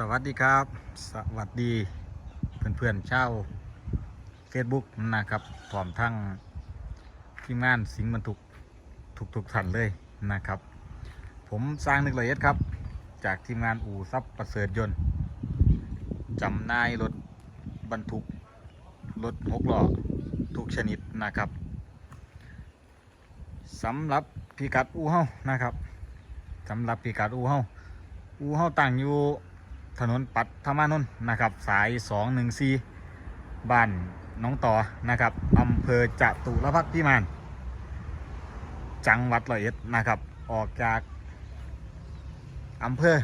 สวัสดีครับ สวัสดีเพื่อนๆเช่าว Facebook นะครับพร้อมทั้งทีมงานสิงห์บรรทุกทุกๆท่านเลยนะครับ ผมสร้างนึกละเอียดครับ จากทีมงานอู่ซับประเสริฐยนต์จำนายรถบรรทุกรถหกล้อทุกชนิดนะครับสำหรับพิกัดอู่เฮานะครับสำหรับพิกัดอู่เฮาอู่เฮาตั้งอยู่ ถนนปัตธรรมานนท์นะครับ สาย 214 บ้านน้องต่อนะครับอำเภอจตุรพักษ์พิมาน จังหวัดร้อยเอ็ดนะครับ ออกจากอำเภอ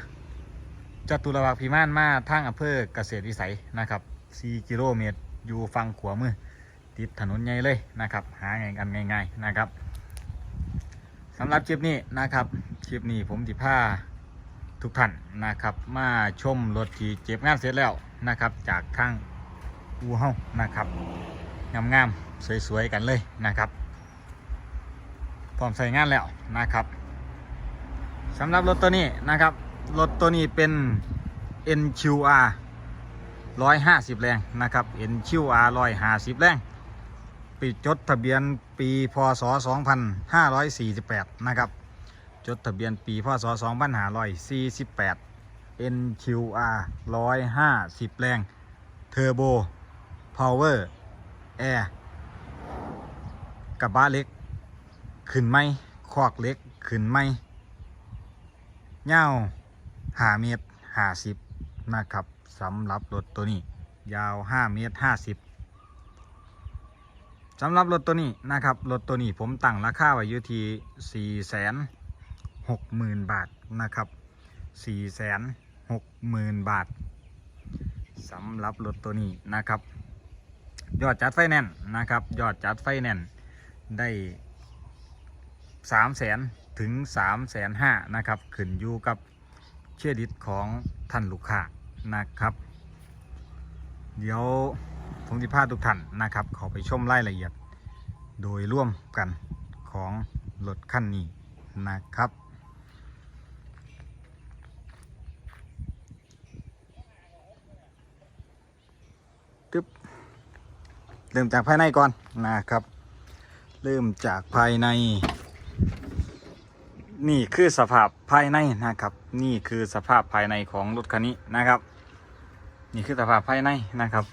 จตุรพักษ์พิมานมาทางอำเภอเกษตรวิสัยนะครับ 4 กิโลเมตรอยู่ฝั่งขวามือ ติดถนนใหญ่เลยนะครับ หาง่ายกันง่ายๆนะครับสำหรับคลิปนี้นะครับ คลิปนี้ผมจิพา ทุกท่านนะครับมาชมรถที่เจ็บงานเสร็จแล้วนะครับ จากทางอูเฮานะครับงามๆสวยๆกันเลยนะครับพร้อมใส่งานแล้วนะครับสำหรับรถตัวนี้นะครับรถตัวนี้เป็น NQR 150 แรงนะครับ NQR 150 แรงปีจดทะเบียนปีพศ 2548 นะครับ จดทะเบียนปีพศ2548 NQR 150 แรง เทอร์โบ พาวเวอร์ แอร์กระบะเล็ก ขึ้นไหมคอกเล็ก ขึ้นไหมเง่าหาเมตรหาสิบนะครับสำหรับรถตัวนี้ ยาว5เมตร50สำหรับรถตัวนี้นะครับรถตัวนี้ผมตั้งราคาไว้อยู่ที่4 6 0 0 0 0บาทนะครับ4 6 0 0 0 0บาทสำหรับรถตัวนี้นะครับ ยอดจัดไฟแนนซ์นะครับ ยอดจัดไฟแนนซ์ได้3 0 0แสนถึง3 5 0 0 0 0นะครับ ขึ้นอยู่กับเชื่อดิตของท่านลูกค้านะครับ เดี๋ยวผมจะพาทุกท่านนะครับขาไปชมรายละเอียด โดยร่วมกันของรถคันนี้นะครับ เริ่มจากภายในก่อนนะครับ เริ่มจากภายใน นี่คือสภาพภายในนะครับ นี่คือสภาพภายในของรถคันนี้นะครับ นี่คือสภาพภายในนะครับ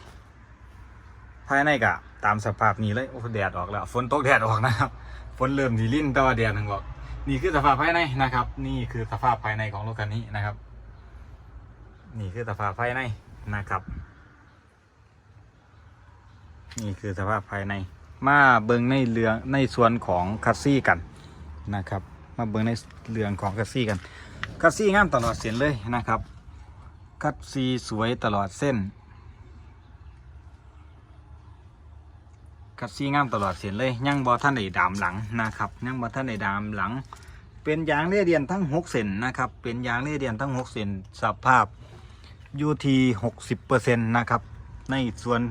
ภายในกะตามสภาพนี้เลยโอ้แดดออกแล้วฝนตกแดดออกนะครับฝนเริ่มดีลิ่นแต่ว่าแดดนึงบอกนี่คือสภาพภายในนะครับ นี่คือสภาพภายในของรถคันนี้นะครับ นี่คือสภาพภายในนะครับ นี่คือสภาพภายใน มาเบิงในเรืองในส่วนของคัสซี่กันนะครับ มาเบิงในเรืองของคัสซี่กันคัสซี่งามตลอดเส้นเลยนะครับคัสซี่สวยตลอดเส้นคัสซี่งามตลอดเส้นเลยยังบอท่านได้ดามหลังนะครับยังบอท่านได้ดามหลัง เป็นยางเลียเดียนทั้งหกเส้นนะครับเป็นยางเลียเดียนทั้งหกเส้นสภาพอยู่ที่หกสิบเปอร์เซ็นต์นะครับในส่วน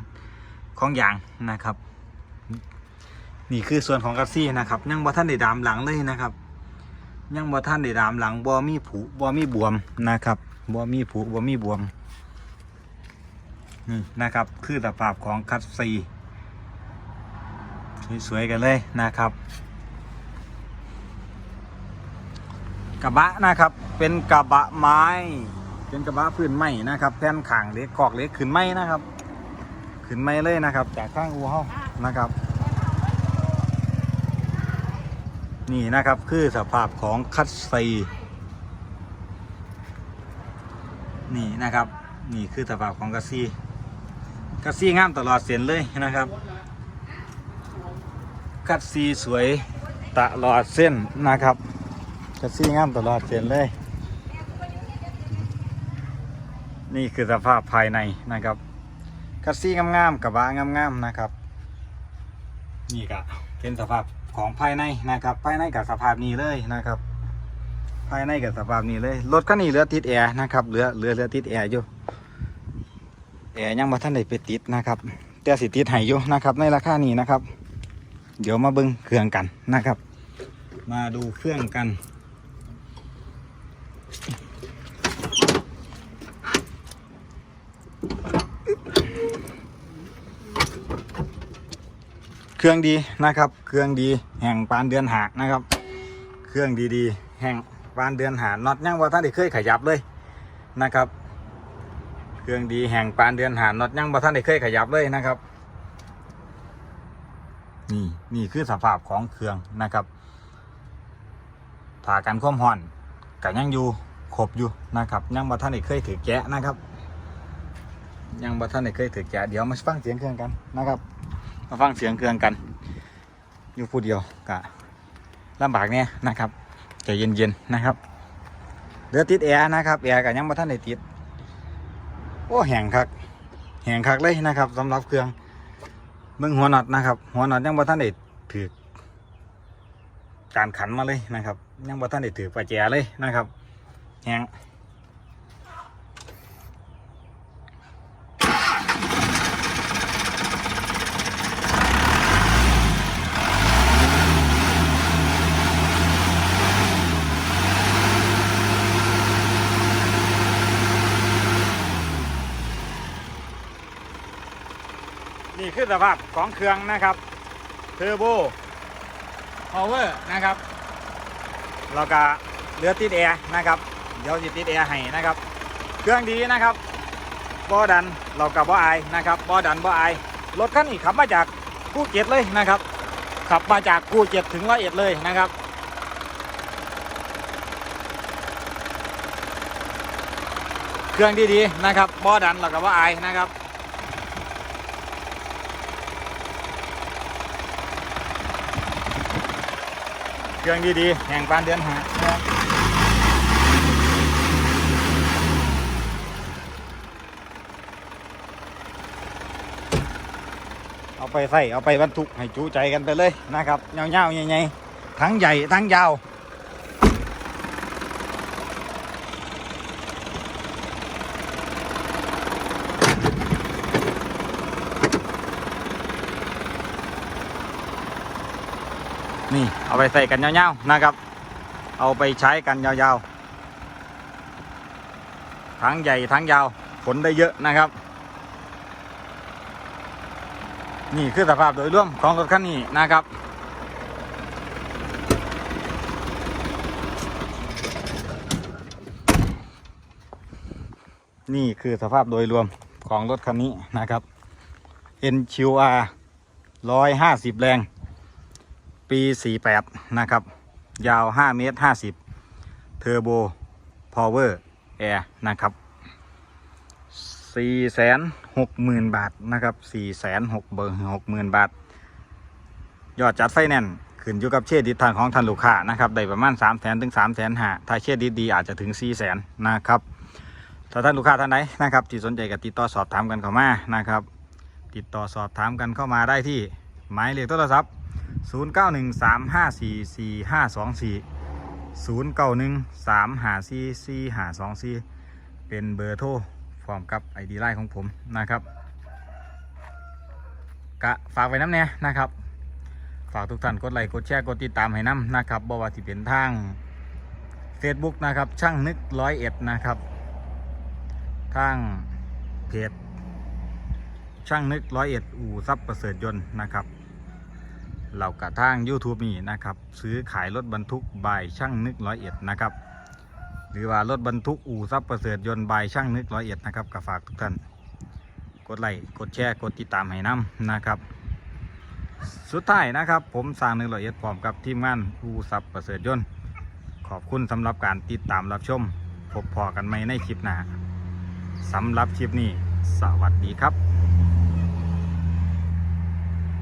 ของยางนะครับ นี่คือส่วนของกัสซี่นะครับยังบ่ท่านได้ดามหลังเลยนะครับ ยังบ่ท่านได้ดามหลังบ่มีผุบ่มีบวมนะครับบ่มีผุบ่มีบวมนี่นะครับคือสภาพของคัสซีสวยๆกันเลยนะครับ กระบะนะครับเป็นกระบะไม้ เป็นกระบะพื้นไม้นะครับแผ่นขางเล็กขอกเล็กขึ้นไม้นะครับ ขึ้นไม้เลยนะครับ จากข้างอูเฮานะครับ นี่นะครับคือสภาพของคัตซีนี่นะครับ นี่คือสภาพของคัตซีคัตซีงามตลอดเส้นเลยนะครับคัตซีสวยตลอดเส้นนะครับคัตซีงามตลอดเส้นเลยนี่คือสภาพภายในนะครับ คัสซี่งามๆกระบะงามๆนะครับ นี่ก็เป็นสภาพของภายในนะครับ ภายในกับสภาพนี้เลยนะครับ ภายในกับสภาพนี้เลยรถคันนี้เหลือติดแอร์นะครับเหลือเหลือเหลือติดแอร์อยู่แอร์ยังบ่ทันได้ไปติดนะครับแต่สิติดให้อยู่นะครับ ในราคานี้นะครับ เดี๋ยวมาเบิ่งเครื่องกันนะครับ มาดูเครื่องกัน เครื่องดีนะครับ เครื่องดีแห่งปานเดือนหานะครับ เครื่องดีๆ แห่งปานเดือนหาน็อตยังว่าท่านได้เคยขยับเลยนะครับ เครื่องดีแห่งปานเดือนหาน็อตยังว่าท่านได้เคยขยับเลยนะครับ นี่นี่คือสภาพของเครื่องนะครับถากันความห่อนกับยังอยู่ครบอยู่นะครับ ยังบ่ท่านได้เคยถือแกะนะครับ ยังบ่ท่านได้เคยถือแกะเดี๋ยวมาฟังเสียงเครื่องกันนะครับ มาฟังเสียงเครื่องกัน อยู่ผู้เดียวกะลำบากเนี่ยนะครับใจเย็นๆนะครับเรือติดแอร์นะครับแอร์กับยังบ่ท่านได้ติดโอ้แห้งคักแห้งคักเลยนะครับสำหรับเครื่องเบิ่งหัวน็อตนะครับ หัวน็อตยังบ่ท่านได้ถือการขันมาเลยนะครับ ยังบ่ท่านได้ถือประแจเลยนะครับแหง คือสภาพของเครื่องนะครับเทอร์โบพาวเวอร์นะครับแล้วก็เรือติดแอร์นะครับเดี๋ยวจะติดแอร์ให้นะครับ เครื่องดีนะครับบอดันเรากับบอายนะครับบอดันบอายรถคันนี้ขับมาจากกู้เจ็ดเลยนะครับขับมาจากกู้เจ็ดถึงร้อยเอ็ดเลยนะครับเครื่องดีๆนะครับบอดันเรากับบ่อายนะครับ รื่องดีๆแห่งปานเดือนหาเอาไปใส่เอาไปบรรทุกให้จูใจกันไปเลยนะครับเงาๆใหญ่ๆทั้งใหญ่ทั้งยาว นี่เอาไปใส่กันยาวๆนะครับ เอาไปใช้กันยาวๆ ทั้งใหญ่ทั้งยาวผลได้เยอะนะครับ นี่คือสภาพโดยรวมของรถคันนี้นะครับนี่คือสภาพโดยรวมของรถคันนี้นะครับ NQR 150 แรง ปี 48 นะครับ ยาว 5 เมตร 50 เทอร์โบ พาวเวอร์ แอร์ นะครับ 460,000 บาท นะครับ 460,000 บาท ยอดจัดไฟแนนซ์ขึ้นอยู่กับเชดดิทางของท่านลูกค้านะครับ ได้ประมาณ 3 0 0 0 0 0 ถึง3 5 0 0 0ถ้าเชดดิดีอาจจะถึง 4 0 0 0 0 0นะครับถ้าท่านลูกค้าท่านไหนนะครับ ที่สนใจก็ติดต่อสอบถามกันเข้ามานะครับ ติดต่อสอบถามกันเข้ามาได้ที่หมายเลขโทรศัพท์ 0 9 1 3 5 4 4 5 2 4 0 9 1 3 5 4 4 5 2 4เป็นเบอร์โทรพร้อมกับไอดีไลน์ของผมนะครับกะฝากไว้น้ำเนี่ยนะครับ ฝากทุกท่านกดไลค์กดแชร์กดติดตามให้น้ำนะครับบ่ว่าที่เป็นทาง Facebook นะครับ ช่างนึกร้อยเอ็ดนะครับทางเพจช่างนึกร้อยเอ็ดอู่ซับประเสริฐยนต์นะครับ เรากระทาง YouTube นี่นะครับ ซื้อขายรถบรรทุกบายช่างนึกร้อยเอ็ดนะครับ หรือว่ารถบรรทุกอู่ซับประเสริฐยนต์บายช่างนึกร้อยเอ็ดนะครับก็ฝากทุกท่าน กดไลค์กดแชร์กดติดตามให้น้ำนะครับ สุดท้ายนะครับ ผมสร้างนึกร้อยเอ็ดพร้อมกับทีมงานอู่ซับประเสริฐยนต์ขอบคุณสำหรับการติดตามรับชมพบพอกันใหมในคลิปหน้าสำหรับคลิปนี้ สวัสดีครับ